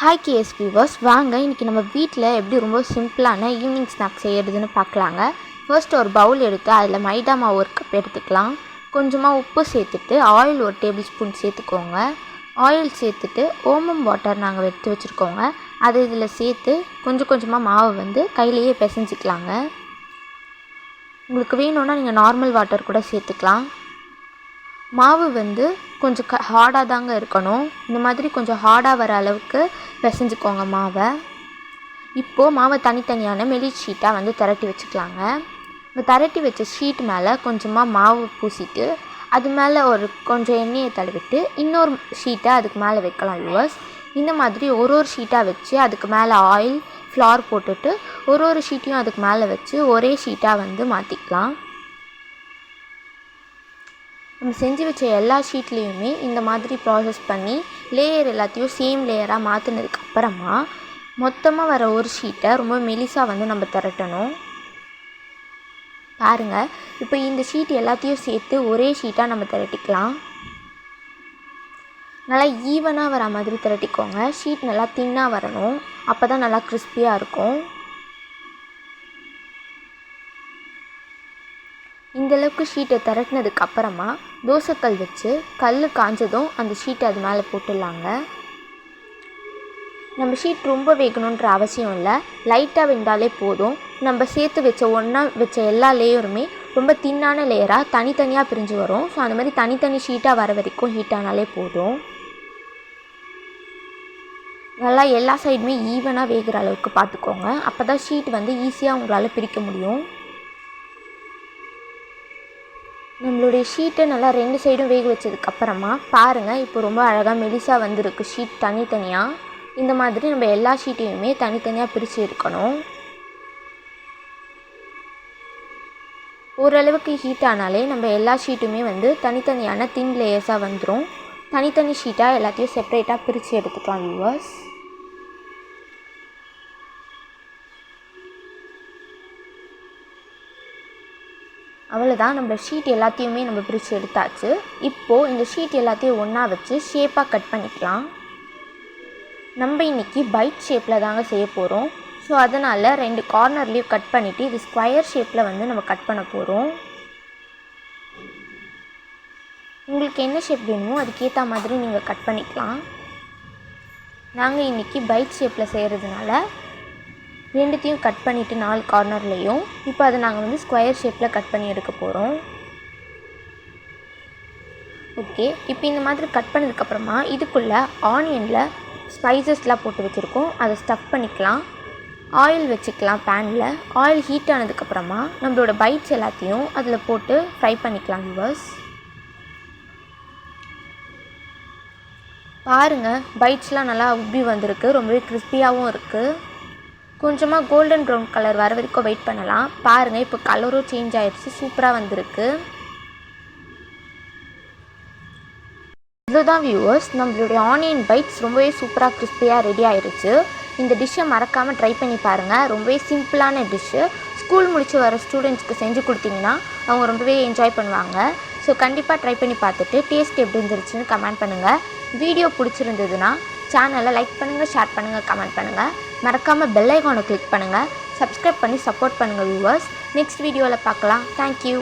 Hi KS viewers வாங்க இன்றைக்கி நம்ம வீட்டில் எப்படி ரொம்ப சிம்பிளான ஈவினிங் ஸ்நாக்ஸ் செய்கிறதுன்னு பார்க்கலாங்க. ஃபர்ஸ்ட் ஒரு பவுல் எடுத்து அதில் மைதா மாவு ஒரு கப் எடுத்துக்கலாம். கொஞ்சமாக உப்பு சேர்த்துட்டு ஆயில் ஒரு டேபிள் ஸ்பூன் சேர்த்துக்கோங்க. ஆயில் சேர்த்துட்டு ஓமம் வாட்டர் நாங்கள் எடுத்து வச்சுருக்கோங்க. அதை இதில் சேர்த்து கொஞ்சம் கொஞ்சமாக மாவு வந்து கையிலேயே பிசைஞ்சிக்கலாங்க. உங்களுக்கு வேணும்னா நீங்கள் நார்மல் வாட்டர் கூட சேர்த்துக்கலாம். மாவு வந்து கொஞ்சம் க ஹார்டாக தாங்க இருக்கணும். இந்த மாதிரி கொஞ்சம் ஹார்டாக வர அளவுக்கு பிசைஞ்சுக்கோங்க மாவை. இப்போது மாவை தனித்தனியான மெலி ஷீட்டாக வந்து திரட்டி வச்சுக்கலாங்க. இந்த திரட்டி வச்ச ஷீட் மேலே கொஞ்சமாக மாவு பூசிட்டு அது மேலே ஒரு கொஞ்சம் எண்ணெயை தடவிட்டு இன்னொரு ஷீட்டை அதுக்கு மேலே வைக்கலாம் யூவர்ஸ் இந்த மாதிரி ஒரு ஒரு ஷீட்டாக வச்சு அதுக்கு மேலே ஆயில் ஃப்ளார் போட்டுட்டு ஒரு ஒரு ஷீட்டையும் அதுக்கு மேலே வச்சு ஒரே ஷீட்டாக வந்து மாற்றிக்கலாம் நம்ம செஞ்சு வச்ச எல்லா ஷீட்லேயுமே இந்த மாதிரி ப்ராசஸ் பண்ணி லேயர் எல்லாத்தையும் சேம் லேயராக மாற்றினதுக்கு அப்புறமா மொத்தமாக வர ஒரு ஷீட்டை ரொம்ப மெலிசாக வந்து நம்ம திரட்டணும். பாருங்கள் இப்போ இந்த ஷீட் எல்லாத்தையும் சேர்த்து ஒரே ஷீட்டாக நம்ம திரட்டிக்கலாம். நல்லா ஈவனாக வர மாதிரி திரட்டிக்கோங்க. ஷீட் நல்லா தின்னாக வரணும். அப்போ தான் நல்லா கிறிஸ்பியாக இருக்கும். இந்தளவுக்கு ஷீட்டை திரட்டினதுக்கு அப்புறமா தோசைக்கல் வச்சு கல் காஞ்சதும் அந்த ஷீட்டை அது மேலே போட்டுடலாங்க. நம்ம ஷீட் ரொம்ப வேகணுன்ற அவசியம் இல்லை. லைட்டாக வெந்தாலே போதும். நம்ம சேர்த்து வச்ச ஒன்றா வச்ச எல்லா லேயருமே ரொம்ப தின்னான லேயராக தனித்தனியாக பிரிஞ்சு வரும். ஸோ அந்த மாதிரி தனித்தனி ஷீட்டாக வர வரைக்கும் ஹீட் ஆனாலே போதும். நல்லா எல்லா சைடுமே ஈவனாக வேகிற அளவுக்கு பார்த்துக்கோங்க. அப்போ தான் ஷீட் வந்து ஈஸியாக உங்களால் பிரிக்க முடியும். நம்மளுடைய ஷீட்டை நல்லா ரெண்டு சைடும் வேக வச்சதுக்கப்புறமா பாருங்கள் இப்போ ரொம்ப அழகாக மெலிசாக வந்திருக்கு ஷீட் தனித்தனியாக இந்த மாதிரி நம்ம எல்லா ஷீட்டையுமே தனித்தனியாக பிரித்து எடுக்கணும் ஓரளவுக்கு ஹீட் ஆனாலே நம்ம எல்லா ஷீட்டுமே வந்து தனித்தனியான தின் லேயர்ஸாக வந்துடும் தனித்தனி ஷீட்டாக எல்லாத்தையும் செப்பரேட்டாக பிரித்து எடுத்துக்கலாம் வியூவர்ஸ் அவ்வளோதான் நம்ம ஷீட் எல்லாத்தையுமே நம்ம பிரித்து எடுத்தாச்சு. இப்போது இந்த ஷீட் எல்லாத்தையும் ஒன்றா வச்சு ஷேப்பாக கட் பண்ணிக்கலாம். நம்ம இன்றைக்கி பைட் ஷேப்பில் தாங்க செய்ய போகிறோம் ஸோ அதனால் ரெண்டு கார்னர்லேயும் கட் பண்ணிவிட்டு இது ஸ்கொயர் ஷேப்பில் வந்து நம்ம கட் பண்ண போகிறோம் உங்களுக்கு என்ன ஷேப் வேணுமோ அதுக்கேற்ற மாதிரி நீங்கள் கட் பண்ணிக்கலாம். நாங்கள் இன்றைக்கி பைட் ஷேப்பில் செய்கிறதுனால ரெண்டுத்தையும் கட் பண்ணிவிட்டு நாலு கார்னர்லேயும் இப்போ அதை நாங்கள் வந்து ஸ்கொயர் ஷேப்பில் கட் பண்ணி எடுக்க போகிறோம் ஓகே இப்போ இந்த மாதிரி கட் பண்ணதுக்கப்புறமா இதுக்குள்ளே ஆனியனில் ஸ்பைசஸ்லாம் போட்டு வச்சுருக்கோம். அதை ஸ்டஃப் பண்ணிக்கலாம். ஆயில் வச்சுக்கலாம் பேனில் ஆயில் ஹீட் ஆனதுக்கப்புறமா நம்மளோட பைட்ஸ் எல்லாத்தையும் அதில் போட்டு ஃப்ரை பண்ணிக்கலாம் வியூவர்ஸ் பாருங்கள் பைட்ஸ்லாம் நல்லா உப்பி வந்திருக்கு. ரொம்பவே கிறிஸ்பியாகவும் இருக்குது கொஞ்சமாக கோல்டன் ப்ரௌன் கலர் வர வரைக்கும் வெயிட் பண்ணலாம். பாருங்கள் இப்போ கலரும் சேஞ்ச் ஆகிடுச்சு சூப்பராக வந்திருக்கு. இதுதான் வியூவர்ஸ் நம்மளுடைய ஆனியன் பைட்ஸ் ரொம்பவே சூப்பராக கிறிஸ்பியாக ரெடி ஆயிடுச்சு இந்த டிஷ்ஷை மறக்காமல் ட்ரை பண்ணி பாருங்கள் ரொம்பவே சிம்பிளான டிஷ்ஷு ஸ்கூல் முடித்து வர ஸ்டூடெண்ட்ஸ்க்கு செஞ்சு கொடுத்தீங்கன்னா அவங்க ரொம்பவே என்ஜாய் பண்ணுவாங்க. ஸோ கண்டிப்பாக ட்ரை பண்ணி பார்த்துட்டு டேஸ்ட் எப்படி இருந்துருச்சுன்னு கமெண்ட் பண்ணுங்கள் வீடியோ பிடிச்சிருந்ததுன்னா சேனலை லைக் பண்ணுங்கள் ஷேர் பண்ணுங்கள் கமெண்ட் பண்ணுங்கள் மறக்காமல் பெல் ஐக்கானை கிளிக் பண்ணுங்கள் சப்ஸ்கிரைப் பண்ணி சப்போர்ட் பண்ணுங்கள் வியூவர்ஸ் நெக்ஸ்ட் வீடியோவில் பார்க்கலாம். தேங்க்யூ